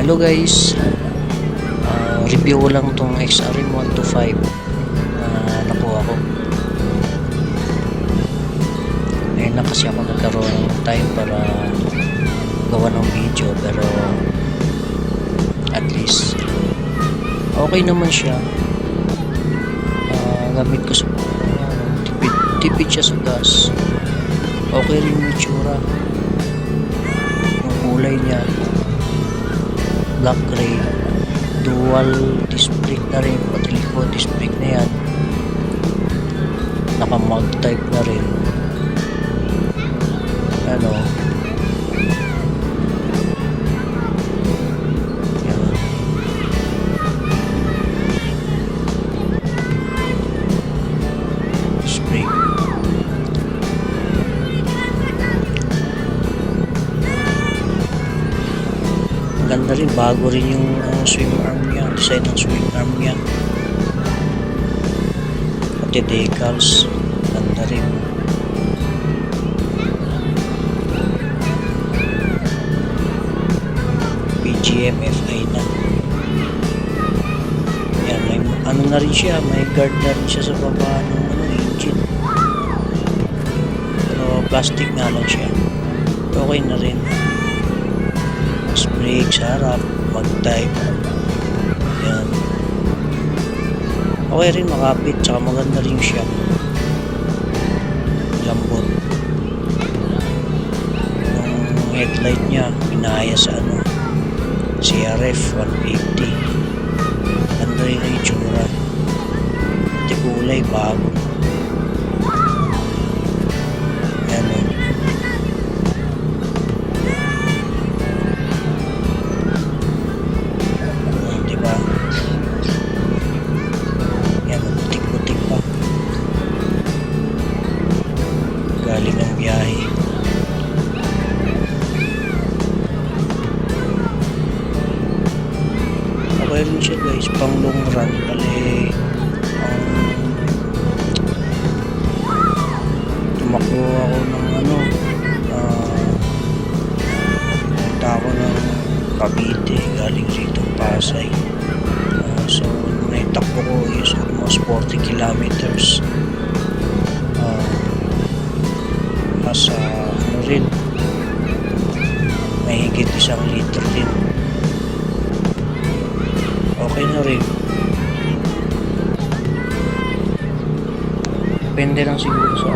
Hello guys, Ah, review ko lang tong XRM 125 na nakuha ko. Ngayon na kasi ako nagkaroon ng time para gawa ng video pero at least okay naman siya. Ah, gamit ko sa ano, tipid, tipid siya sa gas. Okay rin yung itsura. Yung kulay niya black gray dual disc brake na rin pati likod disc brake na yan. Naka mag type na rin. Ano Ganda rin, bago rin yung uh, swim arm niya, design ng swim arm niya. Pati decals, ganda rin. PGM FI na. Yan, may ano na rin siya, may guard na rin siya sa baba ng ano, engine. Pero plastic nga lang siya. Okay na rin mas brake sa harap, mag-type. Yan. Okay rin makapit, tsaka maganda rin siya. Lambot. Yung headlight niya, pinaya sa ano, CRF 150. Ganda rin ang itsura. Pati kulay, bago. Biyahe. Okay rin siya guys, pang long run. Bali, ang tumakbo ako ng ano, ah, punta ako ng Cavite, galing rito Pasay. Ah, so, naitakbo ko is almost 40 kilometers. Isang liter din. Okay na rin. Depende lang siguro sa